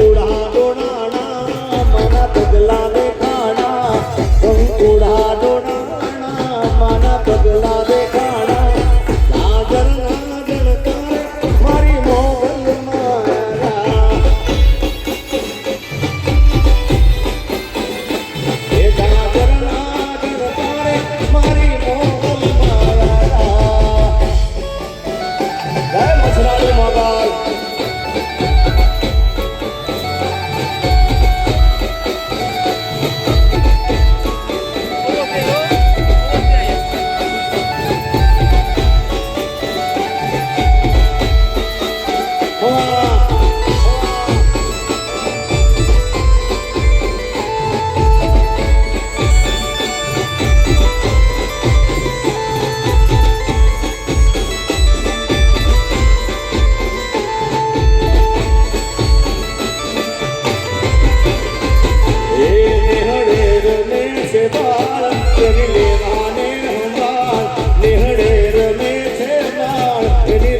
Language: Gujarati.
পোড়ানো છે બાળ એની લેવાને રમાળ રમે છે બાળ એની